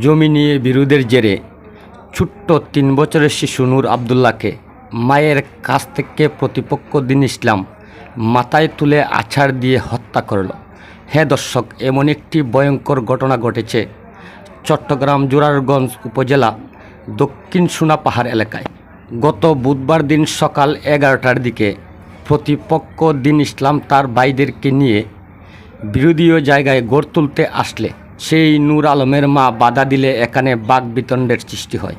জমি নিয়ে বিরোধের জেরে ছোট্ট তিন বছরের শিশু নূর আবদুল্লাকে মায়ের কাছ থেকে প্রতিপক্ষ দিন ইসলাম মাথায় তুলে আছাড় দিয়ে হত্যা করল। হ্যাঁ দর্শক, এমন একটি ভয়ঙ্কর ঘটনা ঘটেছে চট্টগ্রাম জোরারগঞ্জ উপজেলা দক্ষিণ সোনা পাহাড় এলাকায়। গত বুধবার দিন সকাল এগারোটার দিকে প্রতিপক্ষ দিন ইসলাম তার ভাইদেরকে নিয়ে বিরোধীয় জায়গায় গড় তুলতে আসলে। সেই নূর আলমের মা বাধা দিলে এখানে বাঘ বিতণ্ডের সৃষ্টি হয়।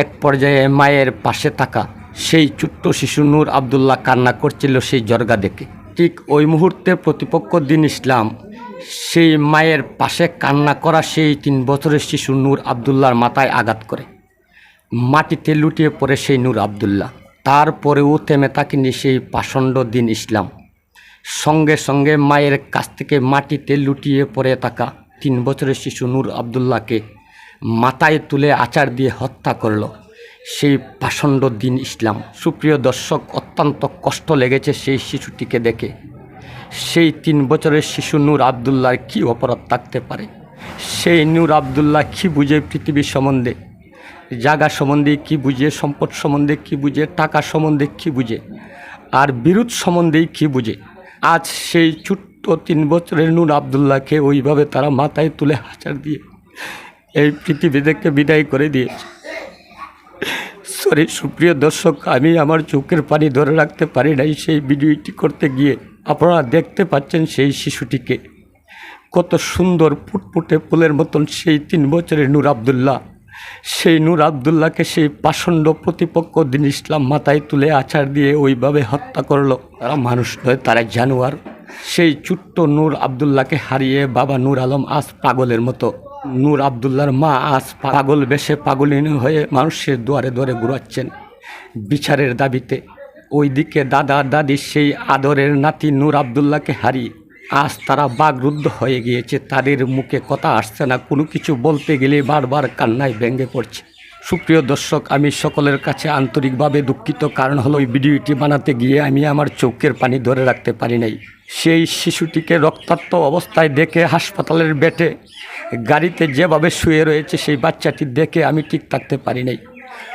এক পর্যায়ে মায়ের পাশে থাকা সেই ছোট্ট শিশু নূর আবদুল্লাহ কান্না করছিল সেই জর্গা দেখে। ঠিক ওই মুহূর্তে প্রতিপক্ষ দিন ইসলাম সেই মায়ের পাশে কান্না করা সেই তিন বছরের শিশু নূর আবদুল্লাহর মাথায় আঘাত করে। মাটিতে লুটিয়ে পড়ে সেই নূর আবদুল্লাহ। তারপরেও থেমে থাকেনি সেই পাষণ্ড দিন ইসলাম। সঙ্গে সঙ্গে মায়ের কাছ থেকে মাটিতে লুটিয়ে পড়ে থাকা তিন বছরের শিশু নূর আবদুল্লাহকে মাথায় তুলে আচার দিয়ে হত্যা করল। সেই পাষণ্ড দিন ইসলাম। সুপ্রিয় দর্শক, অত্যন্ত কষ্ট লেগেছে সেই শিশুটিকে দেখে। সেই তিন বছরের শিশু নূর আবদুল্লাহর কী অপরাধ থাকতে পারে? সেই নূর আবদুল্লাহ কী বুঝে পৃথিবীর সম্বন্ধে? জায়গা সম্বন্ধে কী বুঝে? সম্পদ সম্বন্ধে কী বুঝে? টাকা সম্বন্ধে কী বুঝে? আর বিরোধ সম্বন্ধেই কী বুঝে? আজ সেই ছোট্ট তিন বছরের নূর আবদুল্লাহকে ওইভাবে তারা মাথায় তুলে হাজার দিয়ে এই পৃথিবী থেকে বিদায় করে দিয়েছে। সরি, সুপ্রিয় দর্শক, আমি আমার চোখের পানি ধরে রাখতে পারি নাই সেই ভিডিওটি করতে গিয়ে। আপনারা দেখতে পাচ্ছেন সেই শিশুটিকে। কত সুন্দর ফুটফুটে ফুলের মতন সেই তিন বছরের নূর আবদুল্লাহ। সেই নূর আবদুল্লাহকে সেই পাষণ্ড প্রতিপক্ষ দিন ইসলাম মাথায় তুলে আছাড় দিয়ে ওইভাবে হত্যা করল। তারা মানুষ নয়, তারা জানোয়ার। সেই ছোট্ট নূর আবদুল্লাহকে হারিয়ে বাবা নূর আলম আজ পাগলের মতো। নূর আবদুল্লাহর মা আজ পাগল বেশে পাগলিনী হয়ে মানুষের দুয়ারে দুয়ারে ঘুরাচ্ছেন বিচারের দাবিতে। ওইদিকে দাদা দাদি সেই আদরের নাতি নূর আবদুল্লাহকে হারিয়ে আজ তারা বাগরুদ্ধ হয়ে গিয়েছে। তাদের মুখে কথা আসছে না, কোনো কিছু বলতে গেলে বারবার কান্নায় ভেঙে পড়ছে। সুপ্রিয় দর্শক, আমি সকলের কাছে আন্তরিকভাবে দুঃখিত। কারণ হলো, এই ভিডিওটি বানাতে গিয়ে আমি আমার চোখের পানি ধরে রাখতে পারি নাই। সেই শিশুটিকে রক্তাক্ত অবস্থায় দেখে হাসপাতালের বেটে গাড়িতে যেভাবে শুয়ে রয়েছে, সেই বাচ্চাটি দেখে আমি ঠিক থাকতে পারি নাই।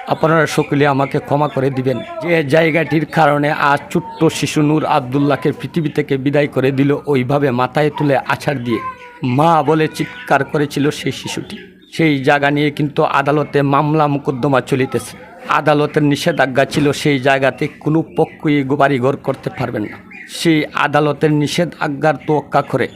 আপনারা সকলে আমাকে ক্ষমা করে দিবেন। যে জায়গাটির কারণে আজ ছোট্ট শিশু নূর আবদুল্লাহকে পৃথিবী থেকে বিদায় করে দিল, ওইভাবে মাথায় তুলে আছাড় দিয়ে মা বলে চিৎকার করেছিল সেই শিশুটি। সেই জায়গা নিয়ে কিন্তু আদালতে মামলা মোকদ্দমা চলিতেছে। আদালতের নিষেধাজ্ঞা ছিল সেই জায়গাতে কোনো পক্ষই বাড়িঘর করতে পারবেন না। সেই আদালতের নিষেধাজ্ঞার তোয়াক্কা করে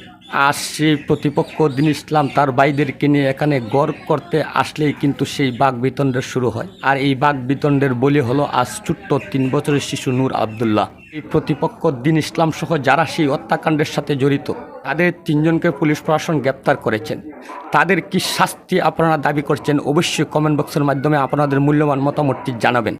আজ সেই প্রতিপক্ষ দিন ইসলাম তার ভাইদেরকে নিয়ে এখানে গড় করতে আসলেই কিন্তু সেই বাঘ বিতণ্ডের শুরু হয়। আর এই বাঘ বিতণ্ডের বলি হলো আজ ছোট্ট তিন বছরের শিশু নূর আবদুল্লাহ। এই প্রতিপক্ষ দিন ইসলাম সহ যারা সেই হত্যাকাণ্ডের সাথে জড়িত তাদের তিনজনকে পুলিশ প্রশাসন গ্রেপ্তার করেছেন। তাদের কি শাস্তি আপনারা দাবি করছেন, অবশ্যই কমেন্ট বক্সের মাধ্যমে আপনাদের মূল্যবান মতামতটি জানাবেন।